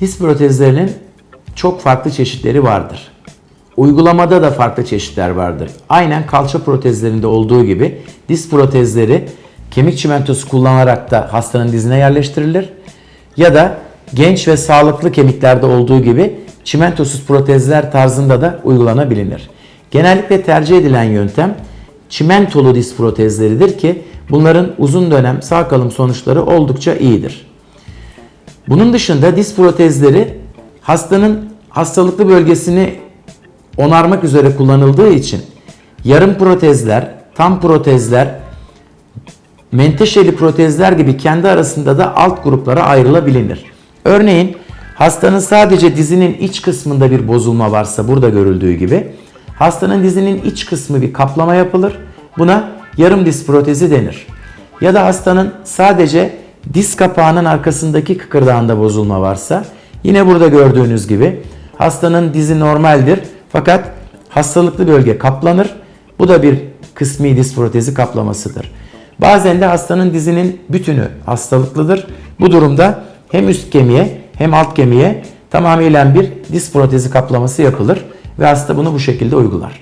Diz protezlerinin çok farklı çeşitleri vardır. Uygulamada da farklı çeşitler vardır. Aynen kalça protezlerinde olduğu gibi diz protezleri kemik çimentosu kullanarak da hastanın dizine yerleştirilir. Ya da genç ve sağlıklı kemiklerde olduğu gibi çimentosuz protezler tarzında da uygulanabilir. Genellikle tercih edilen yöntem çimentolu diz protezleridir ki bunların uzun dönem sağ kalım sonuçları oldukça iyidir. Bunun dışında diz protezleri hastanın hastalıklı bölgesini onarmak üzere kullanıldığı için yarım protezler, tam protezler, menteşeli protezler gibi kendi arasında da alt gruplara ayrılabilir. Örneğin hastanın sadece dizinin iç kısmında bir bozulma varsa burada görüldüğü gibi hastanın dizinin iç kısmı bir kaplama yapılır. Buna yarım diz protezi denir. Ya da hastanın sadece diz kapağının arkasındaki kıkırdağında bozulma varsa yine burada gördüğünüz gibi hastanın dizi normaldir fakat hastalıklı bölge kaplanır. Bu da bir kısmi diz protezi kaplamasıdır. Bazen de hastanın dizinin bütünü hastalıklıdır. Bu durumda hem üst kemiğe hem alt kemiğe tamamıyla bir diz protezi kaplaması yapılır ve hasta bunu bu şekilde uygular.